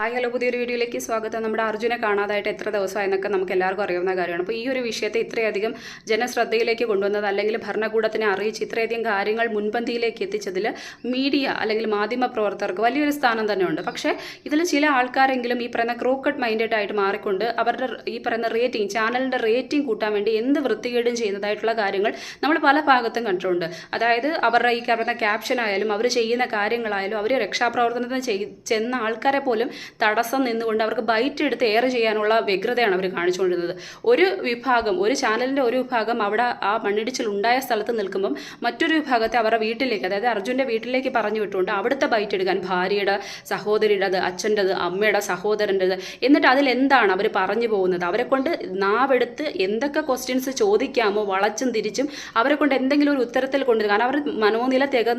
Hi hello പുതിയൊരു വീഡിയോയിലേക്ക് സ്വാഗതം. നമ്മുടെ അർജുനെ കാണാതായിട്ട് എത്ര ദിവസമായെന്നൊക്കെ നമുക്ക് എല്ലാവർക്കും അറിയാവുന്ന കാര്യമാണ്. അപ്പോൾ ഈ ഒരു വിഷയത്തെ ഇത്രയധികം ജനശ്രദ്ധയിലേക്ക് കൊണ്ടുവന്നത് അല്ലെങ്കിൽ ഭരണകൂടത്തിനെ അറിയിച്ച് ഇത്രയധികം കാര്യങ്ങൾ മുൻപന്തിയിലേക്ക് എത്തിച്ചതിൽ മീഡിയ അല്ലെങ്കിൽ മാധ്യമ പ്രവർത്തകർക്ക് വലിയൊരു സ്ഥാനം തന്നെയുണ്ട്. പക്ഷേ ഇതിൽ ചില ആൾക്കാരെങ്കിലും ഈ പറയുന്ന ക്രോക്കട്ട് മൈൻഡഡ് ആയിട്ട് മാറിക്കൊണ്ട് അവരുടെ ഈ പറയുന്ന റേറ്റിംഗ് ചാനലിന്റെ റേറ്റിംഗ് കൂട്ടാൻ വേണ്ടി എന്ത് വൃത്തികേടും ചെയ്യുന്നതായിട്ടുള്ള കാര്യങ്ങൾ നമ്മൾ പല ഭാഗത്തും കണ്ടിട്ടുണ്ട്. അതായത് അവരുടെ ഈ പറയുന്ന ക്യാപ്ഷൻ ആയാലും അവർ ചെയ്യുന്ന കാര്യങ്ങളായാലും അവർ രക്ഷാപ്രവർത്തനത്തിന് ചെന്ന ആൾക്കാരെ പോലും തടസ്സം നിന്നുകൊണ്ട് അവർക്ക് ബൈറ്റ് എടുത്ത് എയർ ചെയ്യാനുള്ള വ്യഗ്രതയാണ് അവർ കാണിച്ചുകൊണ്ടിരുന്നത്. ഒരു വിഭാഗം ഒരു ചാനലിന്റെ ഒരു വിഭാഗം അവിടെ ആ മണ്ണിടിച്ചിൽ ഉണ്ടായ സ്ഥലത്ത് നിൽക്കുമ്പം മറ്റൊരു വിഭാഗത്തെ അവരുടെ വീട്ടിലേക്ക് അതായത് അർജുന്റെ വീട്ടിലേക്ക് പറഞ്ഞു വിട്ടുകൊണ്ട് അവിടുത്തെ ബൈറ്റ് എടുക്കാൻ ഭാര്യയുടെ സഹോദരിയുടേത് അച്ഛന്റെത് അമ്മയുടെ സഹോദരന്റെത് എന്നിട്ട് അതിലെന്താണ് അവർ പറഞ്ഞു പോകുന്നത്? അവരെ കൊണ്ട് നാവെടുത്ത് എന്തൊക്കെ ക്വസ്റ്റ്യൻസ് ചോദിക്കാമോ വളച്ചും തിരിച്ചും അവരെ കൊണ്ട് എന്തെങ്കിലും ഒരു ഉത്തരത്തിൽ കൊണ്ടുവരും കാരണം അവർ മനോനില തിക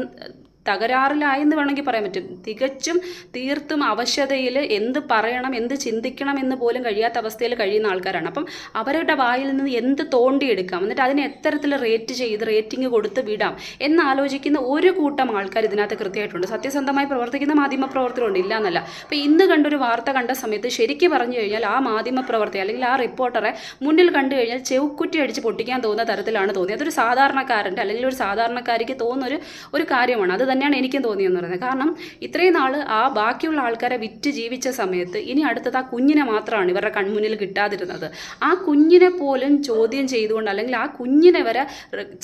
തകരാറിലായെന്ന് വേണമെങ്കിൽ പറയാൻ പറ്റും. തികച്ചും തീർത്തും അവശതയിൽ എന്ത് പറയണം എന്ത് ചിന്തിക്കണം എന്ന് പോലും കഴിയാത്ത അവസ്ഥയിൽ കഴിയുന്ന ആൾക്കാരാണ്. അപ്പം അവരുടെ വായിൽ നിന്ന് എന്ത് തോണ്ടിയെടുക്കാം എന്നിട്ട് അതിനെ എത്തരത്തിൽ റേറ്റ് ചെയ്ത് റേറ്റിംഗ് കൊടുത്ത് വിടാം എന്നാലോചിക്കുന്ന ഒരു കൂട്ടം ആൾക്കാർ ഇതിനകത്ത് കൃത്യമായിട്ടുണ്ട്. സത്യസന്ധമായി പ്രവർത്തിക്കുന്ന മാധ്യമ പ്രവർത്തകരുണ്ട് ഇല്ല എന്നല്ല അപ്പോൾ ഇന്ന് കണ്ടൊരു വാർത്ത കണ്ട സമയത്ത് ശരിക്കും പറഞ്ഞു കഴിഞ്ഞാൽ ആ മാധ്യമ പ്രവർത്തകർ അല്ലെങ്കിൽ ആ റിപ്പോർട്ടറെ മുന്നിൽ കണ്ടു കഴിഞ്ഞാൽ ചെവുക്കുറ്റി അടിച്ച് പൊട്ടിക്കാൻ തോന്നുന്ന തരത്തിലാണ് തോന്നിയത്. അതൊരു സാധാരണക്കാരന്റെ അല്ലെങ്കിൽ ഒരു സാധാരണക്കാരിക്ക് തോന്നുന്ന ഒരു ഒരു കാര്യമാണ്. അത് തന്നെയാണ് എനിക്കും തോന്നിയെന്ന് പറയുന്നത്. കാരണം ഇത്രയും നാൾ ആ ബാക്കിയുള്ള ആൾക്കാരെ വിറ്റ് ജീവിച്ച സമയത്ത് ഇനി അടുത്തത് ആ കുഞ്ഞിനെ മാത്രമാണ് ഇവരുടെ കൺമുന്നിൽ കിട്ടാതിരുന്നത്. ആ കുഞ്ഞിനെ പോലും ചോദ്യം ചെയ്തുകൊണ്ട് അല്ലെങ്കിൽ ആ കുഞ്ഞിനെ വരെ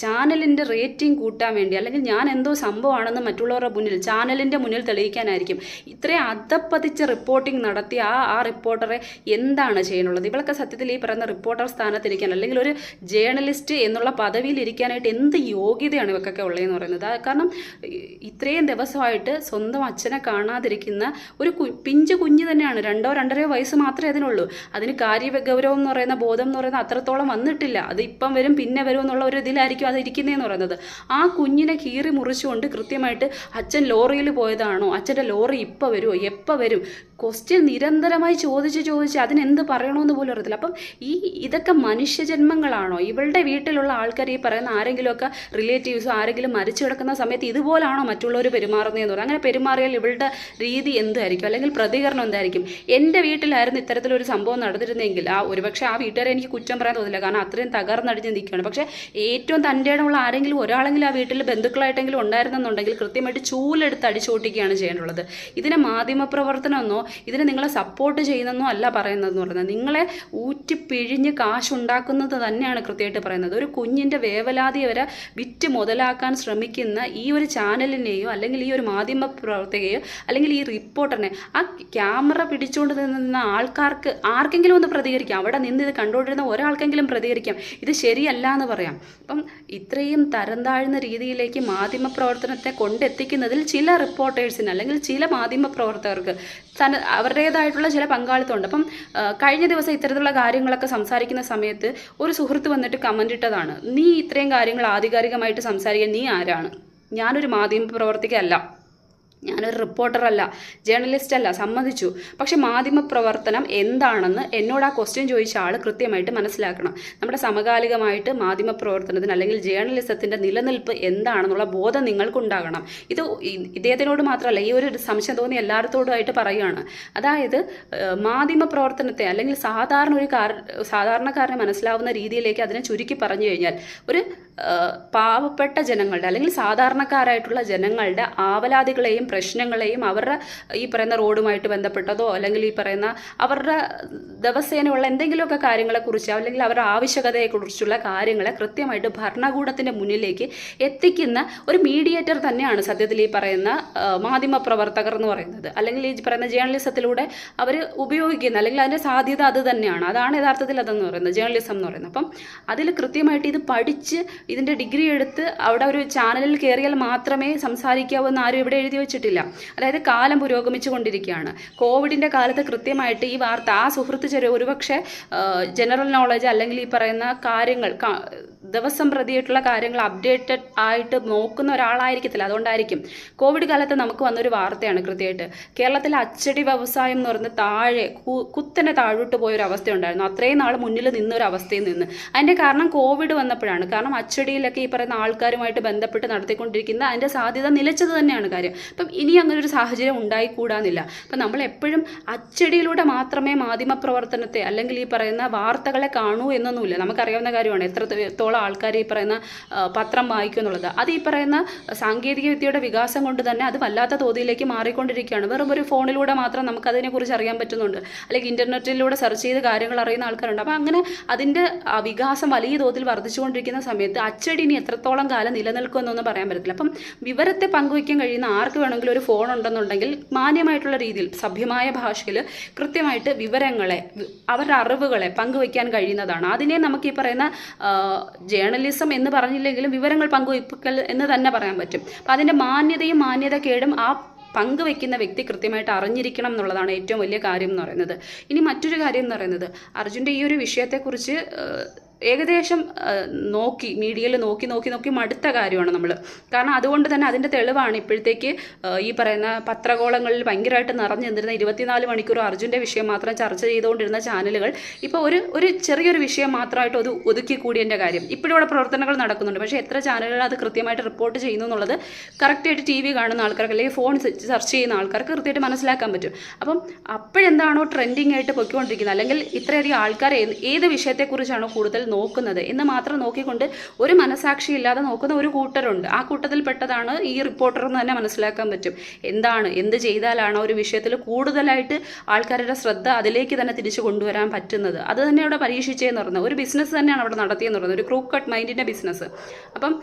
ചാനലിന്റെ റേറ്റിംഗ് കൂട്ടാൻ വേണ്ടി അല്ലെങ്കിൽ ഞാൻ എന്തോ സംഭവമാണെന്ന് മറ്റുള്ളവരുടെ മുന്നിൽ ചാനലിന്റെ മുന്നിൽ തെളിയിക്കാനായിരിക്കും ഇത്രയും അധപ്പതിച്ച റിപ്പോർട്ടിംഗ് നടത്തിയ ആ ആ റിപ്പോർട്ടറെ എന്താണ് ചെയ്യാനുള്ളത്? ഇവളൊക്കെ സത്യത്തിൽ ഈ പറയുന്ന റിപ്പോർട്ടർ സ്ഥാനത്തിരിക്കാൻ അല്ലെങ്കിൽ ഒരു ജേർണലിസ്റ്റ് എന്നുള്ള പദവിയിൽ ഇരിക്കാനായിട്ട് എന്ത് യോഗ്യതയാണ് ഇവക്കൊക്കെ ഉള്ളതെന്ന് പറയുന്നത്? കാരണം ഇത്രയും ദിവസമായിട്ട് സ്വന്തം അച്ഛനെ കാണാതിരിക്കുന്ന ഒരു പിഞ്ചു കുഞ്ഞ് തന്നെയാണ്. രണ്ടോ രണ്ടരയോ വയസ്സ് മാത്രമേ അതിനുള്ളൂ. അതിന് കാര്യഗൗരവം എന്ന് പറയുന്ന ബോധം എന്ന് പറയുന്ന അത്രത്തോളം വന്നിട്ടില്ല. അത് ഇപ്പം വരും പിന്നെ വരും എന്നുള്ള ഒരു ഇതിലായിരിക്കും അത് ഇരിക്കുന്നതെന്ന് പറയുന്നത്. ആ കുഞ്ഞിനെ കീറി മുറിച്ചുകൊണ്ട് കൃത്യമായിട്ട് അച്ഛൻ ലോറിയിൽ പോയതാണോ? അച്ഛന്റെ ലോറി ഇപ്പം വരുമോ? എപ്പോൾ വരും? ക്വസ്റ്റ്യൻ നിരന്തരമായി ചോദിച്ച് ചോദിച്ച് അതിനെന്ത് പറയണമെന്ന് പോലും അറിയത്തില്ല. അപ്പം ഈ ഇതൊക്കെ മനുഷ്യജന്മങ്ങളാണോ ഇവളുടെ വീട്ടിലുള്ള ആൾക്കാർ ഈ പറയുന്ന ആരെങ്കിലുമൊക്കെ റിലേറ്റീവ്സോ ആരെങ്കിലും മരിച്ചു കിടക്കുന്ന സമയത്ത് ഇതുപോലാണോ മറ്റുള്ളവർ പെരുമാറുന്നതെന്ന് പറയും. അങ്ങനെ പെരുമാറിയാൽ ഇവളുടെ രീതി എന്തായിരിക്കും? അല്ലെങ്കിൽ പ്രതികരണം എന്തായിരിക്കും? എന്റെ വീട്ടിലായിരുന്നു ഇത്തരത്തിലൊരു സംഭവം നടന്നിരുന്നെങ്കിൽ ആ ഒരുപക്ഷെ ആ വീട്ടുകാരെ എനിക്ക് കുറ്റം പറയാൻ തോന്നില്ല. കാരണം അത്രയും തകർന്നടിഞ്ഞ് നിൽക്കുകയാണ്. പക്ഷേ ഏറ്റവും തന്റെ ഇടമുള്ള ആരെങ്കിലും ഒരാളെങ്കിലും ആ വീട്ടിൽ ബന്ധുക്കളായിട്ടെങ്കിലും ഉണ്ടായിരുന്നെന്നുണ്ടെങ്കിൽ കൃത്യമായിട്ട് ചൂലെടുത്ത് അടിച്ചോട്ടിക്കുകയാണ് ചെയ്യേണ്ടുള്ളത് ഇതിനെ മാധ്യമപ്രവർത്തനമെന്നോ ഇതിനെ നിങ്ങളെ സപ്പോർട്ട് ചെയ്യുന്നെന്നോ അല്ല പറയുന്നതെന്ന് പറയുന്നത്. നിങ്ങളെ ഊറ്റി പിഴിഞ്ഞ് കാശുണ്ടാക്കുന്നത് തന്നെയാണ് കൃത്യമായിട്ട് പറയുന്നത്. ഒരു കുഞ്ഞിന്റെ വേവലാതി വരെ വിറ്റ് മുതലാക്കാൻ ശ്രമിക്കുന്ന ഈ ഒരു ചാനലിനെയോ അല്ലെങ്കിൽ ഈ ഒരു മാധ്യമ പ്രവർത്തകയോ അല്ലെങ്കിൽ ഈ റിപ്പോർട്ടറിനെ ആ ക്യാമറ പിടിച്ചുകൊണ്ട് നിന്ന ആൾക്കാർക്ക് ആർക്കെങ്കിലും ഒന്ന് പ്രതികരിക്കാം. അവിടെ നിന്ന് ഇത് കണ്ടുകൊണ്ടിരുന്ന ഒരാൾക്കെങ്കിലും പ്രതികരിക്കാം. ഇത് ശരിയല്ല എന്ന് പറയാം. അപ്പം ഇത്രയും തരം താഴ്ന്ന രീതിയിലേക്ക് മാധ്യമ പ്രവർത്തനത്തെ കൊണ്ടെത്തിക്കുന്നതിൽ ചില റിപ്പോർട്ടേഴ്സിന് അല്ലെങ്കിൽ ചില മാധ്യമ പ്രവർത്തകർക്ക് തന അവരുടേതായിട്ടുള്ള ചില പങ്കാളിത്തമുണ്ട്. അപ്പം കഴിഞ്ഞ ദിവസം ഇത്തരത്തിലുള്ള കാര്യങ്ങളൊക്കെ സംസാരിക്കുന്ന സമയത്ത് ഒരു സുഹൃത്ത് വന്നിട്ട് കമന്റ് ഇട്ടതാണ്. നീ ഇത്രയും കാര്യങ്ങൾ ആധികാരികമായിട്ട് സംസാരിക്കാൻ നീ ആരാണ്? ഞാനൊരു മാധ്യമ പ്രവർത്തകയല്ല. ഞാനൊരു റിപ്പോർട്ടറല്ല ജേർണലിസ്റ്റ് അല്ല. സമ്മതിച്ചു. പക്ഷേ മാധ്യമ പ്രവർത്തനം എന്താണെന്ന് എന്നോട് ആ ക്വസ്റ്റ്യൻ ചോദിച്ച ആൾ കൃത്യമായിട്ട് മനസ്സിലാക്കണം. നമ്മുടെ സമകാലികമായിട്ട് മാധ്യമ പ്രവർത്തനത്തിന് അല്ലെങ്കിൽ ജേർണലിസത്തിന്റെ നിലനിൽപ്പ് എന്താണെന്നുള്ള ബോധം നിങ്ങൾക്കുണ്ടാകണം. ഇത് ഇദ്ദേഹത്തിനോട് മാത്രമല്ല ഈ ഒരു സംശയം തോന്നി എല്ലായിടത്തോടുമായിട്ട് പറയുകയാണ്. അതായത് മാധ്യമ പ്രവർത്തനത്തെ അല്ലെങ്കിൽ സാധാരണ ഒരു കാർ സാധാരണക്കാരനെ മനസ്സിലാവുന്ന രീതിയിലേക്ക് അതിനെ ചുരുക്കി പറഞ്ഞു കഴിഞ്ഞാൽ ഒരു പാവപ്പെട്ട ജനങ്ങളുടെ അല്ലെങ്കിൽ സാധാരണക്കാരായിട്ടുള്ള ജനങ്ങളുടെ ആവലാതികളെയും പ്രശ്നങ്ങളെയും അവരുടെ ഈ പറയുന്ന റോഡുമായിട്ട് ബന്ധപ്പെട്ടതോ അല്ലെങ്കിൽ ഈ പറയുന്ന അവരുടെ ദിവസേനയുള്ള എന്തെങ്കിലുമൊക്കെ കാര്യങ്ങളെക്കുറിച്ച് അല്ലെങ്കിൽ അവരുടെ ആവശ്യകതയെക്കുറിച്ചുള്ള കാര്യങ്ങളെ കൃത്യമായിട്ട് ഭരണകൂടത്തിന്റെ മുന്നിലേക്ക് എത്തിക്കുന്ന ഒരു മീഡിയേറ്റർ തന്നെയാണ് സത്യത്തിൽ ഈ പറയുന്ന മാധ്യമപ്രവർത്തകർ മാധ്യമ പ്രവർത്തകർ എന്ന് പറയുന്നത്. അല്ലെങ്കിൽ ഈ പറയുന്ന ജേർണലിസത്തിലൂടെ അവർ ഉപയോഗിക്കുന്ന അല്ലെങ്കിൽ അതിന്റെ സാധ്യത അത് തന്നെയാണ്. അതാണ് യഥാർത്ഥത്തിൽ അതെന്ന് പറയുന്നത് ജേർണലിസം എന്ന് പറയുന്നത്. അപ്പം അതിൽ കൃത്യമായിട്ട് ഇത് പഠിച്ച് ഇതിന്റെ ഡിഗ്രി എടുത്ത് അവിടെ ഒരു ചാനലിൽ കയറിയാൽ മാത്രമേ സംസാരിക്കാവൂ എന്ന് ആരും ഇവിടെ എഴുതി വെച്ചിട്ടില്ല. അതായത് കാലം പുരോഗമിച്ചു കൊണ്ടിരിക്കുകയാണ്. കോവിഡിന്റെ കാലത്ത് കൃത്യമായിട്ട് ഈ വാർത്ത ആ സുഹൃത്ത് ചെറിയ ഒരുപക്ഷെ ജനറൽ നോളജ് അല്ലെങ്കിൽ ഈ പറയുന്ന കാര്യങ്ങൾ ദിവസം പ്രതിയായിട്ടുള്ള കാര്യങ്ങൾ അപ്ഡേറ്റഡ് ആയിട്ട് നോക്കുന്ന ഒരാളായിരിക്കത്തില്ല. അതുകൊണ്ടായിരിക്കും കോവിഡ് കാലത്ത് നമുക്ക് വന്നൊരു വാർത്തയാണ് കൃത്യമായിട്ട്. കേരളത്തിലെ അച്ചടി വ്യവസായം എന്ന് പറയുന്നത് താഴെ കുത്തനെ താഴോട്ട് പോയൊരു അവസ്ഥയുണ്ടായിരുന്നു അത്രയും നാൾ മുന്നിൽ നിന്നൊരു അവസ്ഥയിൽ നിന്ന്. അതിന്റെ കാരണം കോവിഡ് വന്നപ്പോഴാണ്. കാരണം അച്ചടിയിലൊക്കെ ഈ പറയുന്ന ആൾക്കാരുമായിട്ട് ബന്ധപ്പെട്ട് നടത്തിക്കൊണ്ടിരിക്കുന്ന അതിന്റെ സാധ്യത നിലച്ചത് തന്നെയാണ് കാര്യം. അപ്പം ഇനി അങ്ങനെ ഒരു സാഹചര്യം ഉണ്ടായിക്കൂടാന്നില്ല. അപ്പം നമ്മൾ എപ്പോഴും അച്ചടിയിലൂടെ മാത്രമേ മാധ്യമ പ്രവർത്തനത്തെ അല്ലെങ്കിൽ ഈ പറയുന്ന വാർത്തകളെ കാണൂ എന്നൊന്നുമില്ല. നമുക്കറിയാവുന്ന കാര്യമാണ് എത്രത്തോളം ആൾക്കാർ ഈ പറയുന്ന പത്രം വായിക്കും എന്നുള്ളത്. അത് ഈ പറയുന്ന സാങ്കേതിക വിദ്യയുടെ വികാസം കൊണ്ട് തന്നെ അത് വല്ലാത്ത തോതിലേക്ക് മാറിക്കൊണ്ടിരിക്കുകയാണ്. വെറും ഒരു ഫോണിലൂടെ മാത്രം നമുക്ക് അതിനെക്കുറിച്ച് അറിയാൻ പറ്റുന്നുണ്ട്. അല്ലെങ്കിൽ ഇന്റർനെറ്റിലൂടെ സെർച്ച് ചെയ്ത് കാര്യങ്ങൾ അറിയുന്ന ആൾക്കാരുണ്ട്. അപ്പോൾ അങ്ങനെ അതിന്റെ വികാസം വലിയ തോതിൽ വർദ്ധിച്ചുകൊണ്ടിരിക്കുന്ന സമയത്ത് അച്ചടി ഇനി എത്രത്തോളം കാലം നിലനിൽക്കുമെന്നൊന്നും പറയാൻ പറ്റത്തില്ല. അപ്പം വിവരത്തെ പങ്കുവയ്ക്കാൻ കഴിയുന്ന ആർക്ക് വേണമെങ്കിലും ഒരു ഫോൺ ഉണ്ടെന്നുണ്ടെങ്കിൽ മാന്യമായിട്ടുള്ള രീതിയിൽ സഭ്യമായ ഭാഷയിൽ കൃത്യമായിട്ട് വിവരങ്ങളെ അവരുടെ അറിവുകളെ പങ്കുവയ്ക്കാൻ കഴിയുന്നതാണ്. അതിനെ നമുക്ക് ഈ പറയുന്ന ജേർണലിസം എന്ന് പറഞ്ഞില്ലെങ്കിലും വിവരങ്ങൾ പങ്കുവയ്ക്കൽ എന്ന് തന്നെ പറയാൻ പറ്റും. അപ്പം അതിന്റെ മാന്യതയും മാന്യതക്കേടും ആ പങ്കുവെക്കുന്ന വ്യക്തി കൃത്യമായിട്ട് അറിഞ്ഞിരിക്കണം എന്നുള്ളതാണ് ഏറ്റവും വലിയ കാര്യം എന്ന് പറയുന്നത്. ഇനി മറ്റൊരു കാര്യം എന്ന് പറയുന്നത് അർജുന്റെ ഈ ഒരു വിഷയത്തെക്കുറിച്ച് ഏകദേശം നോക്കി മീഡിയയിൽ നോക്കി നോക്കി നോക്കി മടുത്ത കാര്യമാണ് നമ്മൾ കാരണം അതുകൊണ്ട് തന്നെ അതിന്റെ തെളിവാണ് ഇപ്പോഴത്തേക്ക് ഈ പറയുന്ന പത്രകോളങ്ങളിൽ ഭയങ്കരമായിട്ട് നിറഞ്ഞു നിന്നിരുന്ന ഇരുപത്തിനാല് മണിക്കൂർ അർജുന്റെ വിഷയം മാത്രം ചർച്ച ചെയ്തുകൊണ്ടിരുന്ന ചാനലുകൾ ഇപ്പോൾ ഒരു ഒരു ചെറിയൊരു വിഷയം മാത്രമായിട്ട് ഒരു ഒതുക്കി കൂടിയതിന്റെ കാര്യം. ഇപ്പോഴും ഇവിടെ പ്രവർത്തനങ്ങൾ നടക്കുന്നുണ്ട്. പക്ഷേ എത്ര ചാനലുകൾ അത് കൃത്യമായിട്ട് റിപ്പോർട്ട് ചെയ്യുന്നു എന്നുള്ളത് കറക്റ്റായിട്ട് ടി വി കാണുന്ന ആൾക്കാർക്ക് അല്ലെങ്കിൽ ഫോൺ സെർച്ച് ചെയ്യുന്ന ആൾക്കാർക്ക് കൃത്യമായിട്ട് മനസ്സിലാക്കാൻ പറ്റും. അപ്പം അപ്പോഴെന്താണോ ട്രെൻഡിങ് ആയിട്ട് പൊയ്ക്കൊണ്ടിരിക്കുന്നത് അല്ലെങ്കിൽ ഇത്രയധികം ആൾക്കാർ ഏത് വിഷയത്തെക്കുറിച്ചാണോ കൂടുതൽ നോക്കുന്നത്. എന്ന് മാത്രം നോക്കിക്കൊണ്ട് ഒരു മനസാക്ഷി ഇല്ലാതെ നോക്കുന്ന ഒരു കൂട്ടരുണ്ട്. ആ കൂട്ടത്തിൽ പെട്ടതാണ് ഈ റിപ്പോർട്ടർ എന്ന് തന്നെ മനസ്സിലാക്കാൻ പറ്റും. എന്താണ്? എന്ത് ചെയ്താലാണ് ഒരു വിഷയത്തിൽ കൂടുതലായിട്ട് ആൾക്കാരുടെ ശ്രദ്ധ അതിലേക്ക് തന്നെ തിരിച്ചു കൊണ്ടുവരാൻ പറ്റുന്നത്? അത് തന്നെ അവിടെ പരീക്ഷിച്ചതെന്ന് പറഞ്ഞത് ഒരു ബിസിനസ് തന്നെയാണ് അവിടെ നടത്തിയെന്ന് പറയുന്നത് ഒരു ക്രൂക്ക് കട്ട് മൈൻഡിന്റെ ബിസിനസ് അപ്പം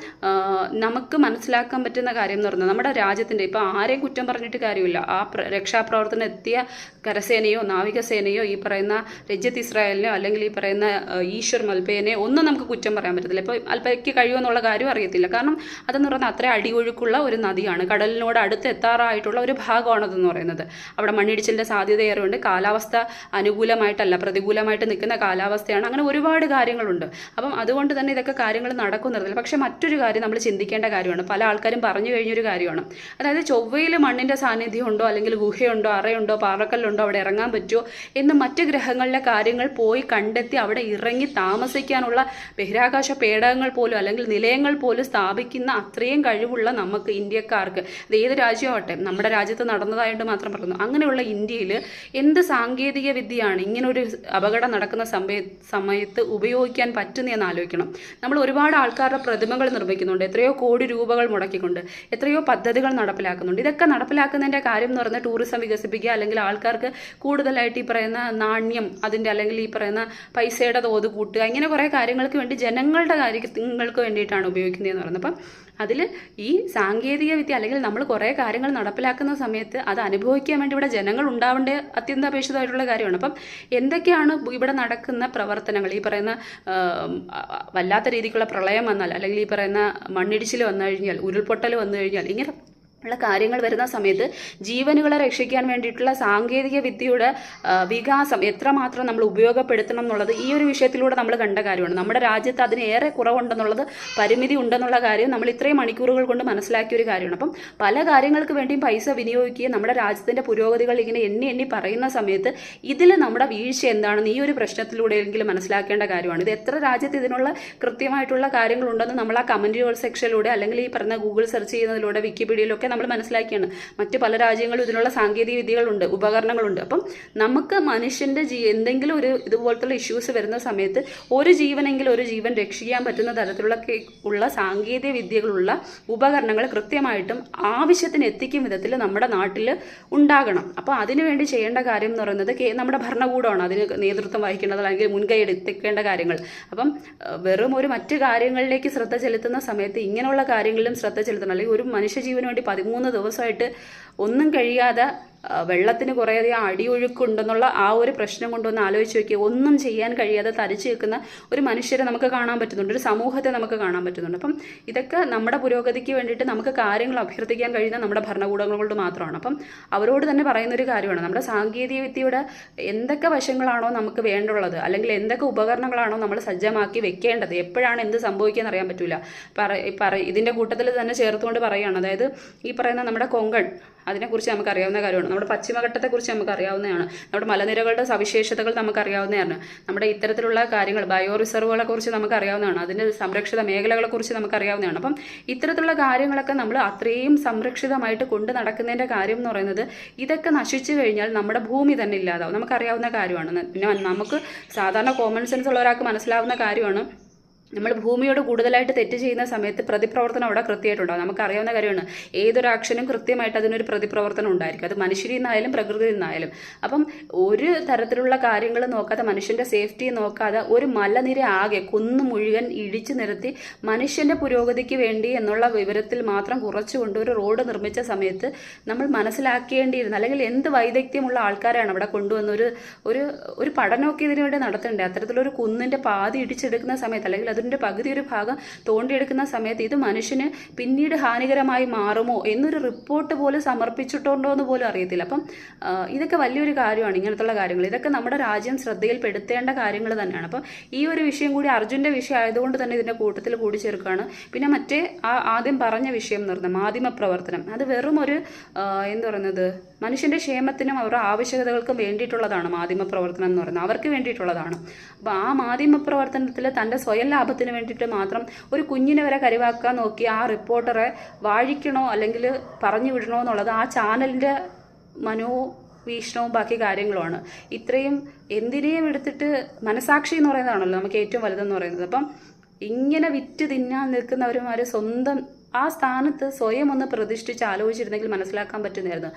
നമുക്ക് മനസ്സിലാക്കാൻ പറ്റുന്ന കാര്യം എന്ന് പറഞ്ഞാൽ നമ്മുടെ രാജ്യത്തിന്റെ ഇപ്പോൾ ആരെയും കുറ്റം പറഞ്ഞിട്ട് കാര്യമില്ല. ആ രക്ഷാപ്രവർത്തനം എത്തിയ കരസേനയോ നാവികസേനയോ ഈ പറയുന്ന രജ്യത്ത് ഇസ്രായേലിനോ അല്ലെങ്കിൽ ഈ പറയുന്ന ഈശ്വർ ഈശ്വർ മൽപ്പേനെയോ ഒന്നും നമുക്ക് കുറ്റം പറയാൻ പറ്റത്തില്ല. ഇപ്പോൾ അല്പയ്ക്ക് കഴിയുമെന്നുള്ള കാര്യം അറിയത്തില്ല. കാരണം അതെന്ന് പറയുന്നത് അത്ര അടിയൊഴുക്കുള്ള ഒരു നദിയാണ്. കടലിനോട് അടുത്ത് എത്താറായിട്ടുള്ള ഒരു ഭാഗമാണതെന്ന് പറയുന്നത്. അവിടെ മണ്ണിടിച്ചിലിന്റെ സാധ്യത ഏറെയുണ്ട് കാലാവസ്ഥ അനുകൂലമായിട്ടല്ല പ്രതികൂലമായിട്ട് നിൽക്കുന്ന കാലാവസ്ഥയാണ്. അങ്ങനെ ഒരുപാട് കാര്യങ്ങളുണ്ട്. അപ്പം അതുകൊണ്ട് തന്നെ ഇതൊക്കെ കാര്യങ്ങൾ നടക്കുന്നില്ല പക്ഷേ മറ്റൊരു കാര്യം നമ്മൾ ചിന്തിക്കേണ്ട കാര്യമാണ്. പല ആൾക്കാരും പറഞ്ഞു കഴിഞ്ഞൊരു കാര്യമാണ്. അതായത് ചൊവ്വയിൽ മണ്ണിന്റെ സാന്നിധ്യം ഉണ്ടോ അല്ലെങ്കിൽ ഗുഹയുണ്ടോ അറയുണ്ടോ പാറക്കല്ലുണ്ടോ അവിടെ ഇറങ്ങാൻ പറ്റുമോ എന്ന് മറ്റ് ഗ്രഹങ്ങളിലെ കാര്യങ്ങൾ പോയി കണ്ടെത്തി അവിടെ ഇറങ്ങി താമസിക്കാനുള്ള ബഹിരാകാശ പേടകങ്ങൾ പോലും അല്ലെങ്കിൽ നിലയങ്ങൾ പോലും സ്ഥാപിക്കുന്ന അത്രയും കഴിവുള്ള നമുക്ക് ഇന്ത്യക്കാർക്ക് അത് ഏത് രാജ്യമാവട്ടെ നമ്മുടെ രാജ്യത്ത് നടന്നതായിട്ട് മാത്രം പറയുന്നു. അങ്ങനെയുള്ള ഇന്ത്യയിൽ എന്ത് സാങ്കേതിക വിദ്യയാണ് ഇങ്ങനൊരു അപകടം നടക്കുന്ന സമയ സമയത്ത് ഉപയോഗിക്കാൻ പറ്റുന്നതെന്ന് ആലോചിക്കണം. നമ്മൾ ഒരുപാട് ആൾക്കാരുടെ പ്രതിമകൾ നിർമ്മിക്കുന്നുണ്ട് എത്രയോ കോടി രൂപകൾ മുടക്കിക്കൊണ്ട് എത്രയോ പദ്ധതികൾ നടപ്പിലാക്കുന്നുണ്ട്. ഇതൊക്കെ നടപ്പിലാക്കുന്നതിന്റെ കാര്യം എന്ന് പറഞ്ഞാൽ ടൂറിസം വികസിപ്പിക്കുക അല്ലെങ്കിൽ ആൾക്കാർക്ക് കൂടുതലായിട്ട് ഈ പറയുന്ന നാണ്യം അതിന്റെ അല്ലെങ്കിൽ ഈ പറയുന്ന പൈസയുടെ തോത് കൂട്ടുക ഇങ്ങനെ കുറേ കാര്യങ്ങൾക്ക് വേണ്ടി ജനങ്ങളുടെ കാര്യങ്ങൾക്ക് വേണ്ടിയിട്ടാണ് ഉപയോഗിക്കുന്നതെന്ന് പറയുന്നത്. അപ്പം അതിൽ ഈ സാങ്കേതിക വിദ്യ അല്ലെങ്കിൽ നമ്മൾ കുറേ കാര്യങ്ങൾ നടപ്പിലാക്കുന്ന സമയത്ത് അത് അനുഭവിക്കാൻ വേണ്ടി ഇവിടെ ജനങ്ങൾ ഉണ്ടാവേണ്ട അത്യന്താപേക്ഷിതമായിട്ടുള്ള കാര്യമാണ്. അപ്പം എന്തൊക്കെയാണ് ഇവിടെ നടക്കുന്ന പ്രവർത്തനങ്ങൾ? ഈ പറയുന്ന വല്ലാത്ത രീതിക്കുള്ള പ്രളയം വന്നാൽ അല്ലെങ്കിൽ ഈ പറയുന്ന മണ്ണിടിച്ചിൽ വന്നു കഴിഞ്ഞാൽ ഉരുൾപൊട്ടൽ വന്നു കഴിഞ്ഞാൽ ഇങ്ങനെ ഉള്ള കാര്യങ്ങൾ വരുന്ന സമയത്ത് ജീവനുകളെ രക്ഷിക്കാൻ വേണ്ടിയിട്ടുള്ള സാങ്കേതിക വിദ്യയുടെ വികാസം എത്രമാത്രം നമ്മൾ ഉപയോഗപ്പെടുത്തണം എന്നുള്ളത് ഈ ഒരു വിഷയത്തിലൂടെ നമ്മൾ കണ്ട കാര്യമാണ്. നമ്മുടെ രാജ്യത്ത് അതിന് ഏറെ കുറവുണ്ടെന്നുള്ളത് പരിമിതി ഉണ്ടെന്നുള്ള കാര്യം നമ്മൾ ഇത്രയും മണിക്കൂറുകൾ കൊണ്ട് മനസ്സിലാക്കിയ ഒരു കാര്യമാണ്. അപ്പം പല കാര്യങ്ങൾക്ക് വേണ്ടിയും പൈസ വിനിയോഗിക്കുകയും നമ്മുടെ രാജ്യത്തിന്റെ പുരോഗതികൾ ഇങ്ങനെ എണ്ണി എണ്ണി പറയുന്ന സമയത്ത് ഇതിൽ നമ്മുടെ വീഴ്ച എന്താണെന്ന് ഈ ഒരു പ്രശ്നത്തിലൂടെയെങ്കിലും മനസ്സിലാക്കേണ്ട കാര്യമാണ്. ഇത് എത്ര രാജ്യത്ത് ഇതിനുള്ള കൃത്യമായിട്ടുള്ള കാര്യങ്ങളുണ്ടെന്ന് നമ്മൾ ആ കമന്റുകൾ സെക്ഷനിലൂടെ അല്ലെങ്കിൽ ഈ പറഞ്ഞ ഗൂഗിൾ സെർച്ച് ചെയ്യുന്നതിലൂടെ വിക്കിപീഡിയയിലൊക്കെ നമ്മൾ മനസ്സിലാക്കിയാണ്. മറ്റ് പല രാജ്യങ്ങളും ഇതിനുള്ള സാങ്കേതിക വിദ്യകളുണ്ട് ഉപകരണങ്ങളുണ്ട്. അപ്പം നമുക്ക് മനുഷ്യന്റെ ജീ എന്തെങ്കിലും ഒരു ഇതുപോലത്തുള്ള ഇഷ്യൂസ് വരുന്ന സമയത്ത് ഒരു ജീവനെങ്കിലും ഒരു ജീവൻ രക്ഷിക്കാൻ പറ്റുന്ന തരത്തിലുള്ള ഉള്ള സാങ്കേതിക വിദ്യകളുള്ള ഉപകരണങ്ങൾ കൃത്യമായിട്ടും ആവശ്യത്തിന് എത്തിക്കും വിധത്തിൽ നമ്മുടെ നാട്ടിൽ ഉണ്ടാകണം. അപ്പോൾ അതിനുവേണ്ടി ചെയ്യേണ്ട കാര്യം എന്ന് പറയുന്നത് നമ്മുടെ ഭരണകൂടമാണ് അതിന് നേതൃത്വം വഹിക്കേണ്ടത് അല്ലെങ്കിൽ മുൻകൈ എടുത്തേക്കേണ്ട കാര്യങ്ങൾ. അപ്പം വെറും ഒരു മറ്റു കാര്യങ്ങളിലേക്ക് ശ്രദ്ധ ചെലുത്തുന്ന സമയത്ത് ഇങ്ങനെയുള്ള കാര്യങ്ങളിലും ശ്രദ്ധ ചെലുത്തണം. അല്ലെങ്കിൽ ഒരു മനുഷ്യജീവന് വേണ്ടി പതിമൂന്ന് ദിവസമായിട്ട് ഒന്നും കഴിയാതെ വെള്ളത്തിന് കുറേയധികം അടിയൊഴുക്കുണ്ടെന്നുള്ള ആ ഒരു പ്രശ്നം കൊണ്ടൊന്ന് ആലോചിച്ച് നോക്കി ഒന്നും ചെയ്യാൻ കഴിയാതെ തരിച്ചു നിൽക്കുന്ന ഒരു മനുഷ്യരെ നമുക്ക് കാണാൻ പറ്റുന്നുണ്ട്. ഒരു സമൂഹത്തെ നമുക്ക് കാണാൻ പറ്റുന്നുണ്ട്. അപ്പം ഇതൊക്കെ നമ്മുടെ പുരോഗതിക്ക് വേണ്ടിയിട്ട് നമുക്ക് കാര്യങ്ങൾ അഭ്യർത്ഥിക്കാൻ കഴിയുന്ന നമ്മുടെ ഭരണകൂടങ്ങളോട് മാത്രമാണ്. അപ്പം അവരോട് തന്നെ പറയുന്ന ഒരു കാര്യമാണ്. നമ്മുടെ സാങ്കേതിക വിദ്യയുടെ എന്തൊക്കെ വശങ്ങളാണോ നമുക്ക് വേണ്ടുള്ളത് അല്ലെങ്കിൽ എന്തൊക്കെ ഉപകരണങ്ങളാണോ നമ്മൾ സജ്ജമാക്കി വെക്കേണ്ടത് എപ്പോഴാണ് എന്ത് സംഭവിക്കുക അറിയാൻ പറ്റില്ല പറ പറ ഇതിന്റെ കൂട്ടത്തിൽ തന്നെ ചേർത്തുകൊണ്ട് പറയുകയാണ്. അതായത് ഈ പറയുന്ന നമ്മുടെ കൊങ്കൺ അതിനെക്കുറിച്ച് നമുക്കറിയാവുന്ന കാര്യമാണ്. നമ്മുടെ പശ്ചിമഘട്ടത്തെക്കുറിച്ച് നമുക്ക് അറിയാവുന്നതാണ് നമ്മുടെ മലനിരകളുടെ സവിശേഷതകൾ നമുക്കറിയാവുന്നതാണ്. നമ്മുടെ ഇത്തരത്തിലുള്ള കാര്യങ്ങൾ ബയോ റിസർവുകളെക്കുറിച്ച് നമുക്ക് അറിയാവുന്നതാണ് അതിന്റെ സംരക്ഷിത മേഖലകളെക്കുറിച്ച് നമുക്ക് അറിയാവുന്നതാണ് അപ്പം ഇത്തരത്തിലുള്ള കാര്യങ്ങളൊക്കെ നമ്മൾ അത്രയും സംരക്ഷിതമായിട്ട് കൊണ്ട് നടക്കുന്നതിന്റെ കാര്യം എന്ന് പറയുന്നത് ഇതൊക്കെ നശിച്ചു കഴിഞ്ഞാൽ നമ്മുടെ ഭൂമി തന്നെ ഇല്ലാതാവും. നമുക്കറിയാവുന്ന കാര്യമാണ്. പിന്നെ നമുക്ക് സാധാരണ കോമൺ സെൻസ് ഉള്ള ഒരാൾക്ക് മനസ്സിലാവുന്ന കാര്യമാണ്. നമ്മൾ ഭൂമിയോട് കൂടുതലായിട്ട് തെറ്റ് ചെയ്യുന്ന സമയത്ത് പ്രതിപ്രവർത്തനം അവിടെ കൃത്യമായിട്ടുണ്ടാകും നമുക്കറിയാവുന്ന കാര്യമാണ്. ഏതൊരു ആക്ഷനും കൃത്യമായിട്ട് അതിനൊരു പ്രതിപ്രവർത്തനം ഉണ്ടായിരിക്കും. അത് മനുഷ്യരിൽ നിന്നായാലും പ്രകൃതിയിൽ നിന്നായാലും. അപ്പം ഒരു തരത്തിലുള്ള കാര്യങ്ങൾ നോക്കാതെ മനുഷ്യന്റെ സേഫ്റ്റി നോക്കാതെ ഒരു മലനിര ആകെ കുന്നു മുഴുവൻ ഇടിച്ചു നിരത്തി മനുഷ്യന്റെ പുരോഗതിക്ക് വേണ്ടി എന്നുള്ള വിവരത്തിൽ മാത്രം കുറച്ചുകൊണ്ട് ഒരു റോഡ് നിർമ്മിച്ച സമയത്ത് നമ്മൾ മനസ്സിലാക്കേണ്ടിയിരുന്നു. അല്ലെങ്കിൽ എന്ത് വൈദഗ്ധ്യമുള്ള ആൾക്കാരാണ് അവിടെ കൊണ്ടുവന്നൊരു ഒരു ഒരു പഠനമൊക്കെ ഇതിനു വേണ്ടി നടത്തണ്ടേ അത്തരത്തിലൊരു കുന്നിന്റെ പാതി ഇടിച്ചെടുക്കുന്ന സമയത്ത് അല്ലെങ്കിൽ അതിന്റെ പകുതി ഒരു ഭാഗം തോണ്ടിയെടുക്കുന്ന സമയത്ത് ഇത് മനുഷ്യന് പിന്നീട് ഹാനികരമായി മാറുമോ എന്നൊരു റിപ്പോർട്ട് പോലും സമർപ്പിച്ചിട്ടുണ്ടോ എന്ന് പോലും അറിയത്തില്ല. അപ്പം ഇതൊക്കെ വലിയൊരു കാര്യമാണ് ഇങ്ങനത്തുള്ള കാര്യങ്ങൾ. ഇതൊക്കെ നമ്മുടെ രാജ്യം ശ്രദ്ധയിൽപ്പെടുത്തേണ്ട കാര്യങ്ങൾ തന്നെയാണ്. അപ്പം ഈ ഒരു വിഷയം കൂടി അർജുന്റെ വിഷയം ആയതുകൊണ്ട് തന്നെ ഇതിന്റെ കൂട്ടത്തിൽ കൂടി ചേർക്കുകയാണ്. പിന്നെ മറ്റേ ആ ആദ്യം പറഞ്ഞ വിഷയം എന്ന് പറഞ്ഞാൽ മാധ്യമ പ്രവർത്തനം അത് വെറും ഒരു എന്താ പറയുന്നത് മനുഷ്യന്റെ ക്ഷേമത്തിനും അവരുടെ ആവശ്യകതകൾക്കും വേണ്ടിയിട്ടുള്ളതാണ് മാധ്യമ പ്രവർത്തനം എന്ന് പറയുന്നത്. അവർക്ക് വേണ്ടിയിട്ടുള്ളതാണ്. അപ്പോൾ ആ മാധ്യമ പ്രവർത്തനത്തിൽ തന്റെ സ്വയം ലാഭത്തിന് വേണ്ടിയിട്ട് മാത്രം ഒരു കുഞ്ഞിനെ വരെ കരുവാക്കാൻ നോക്കി ആ റിപ്പോർട്ടറെ വാഴിക്കണോ അല്ലെങ്കിൽ പറഞ്ഞു വിടണോ എന്നുള്ളത് ആ ചാനലിന്റെ മനോ വീക്ഷണവും ബാക്കി കാര്യങ്ങളുമാണ്. ഇത്രയും എന്തിനേയും എടുത്തിട്ട് മനസാക്ഷി എന്ന് പറയുന്നതാണല്ലോ നമുക്ക് ഏറ്റവും വലുതെന്ന് പറയുന്നത്. അപ്പം ഇങ്ങനെ വിറ്റ് തിന്നാൻ നിൽക്കുന്നവരുമാർ സ്വന്തം ആ സ്ഥാനത്ത് സ്വയം ഒന്ന് പ്രതിഷ്ഠിച്ച് ആലോചിച്ചിരുന്നെങ്കിൽ മനസ്സിലാക്കാൻ പറ്റുന്നതായിരുന്നു.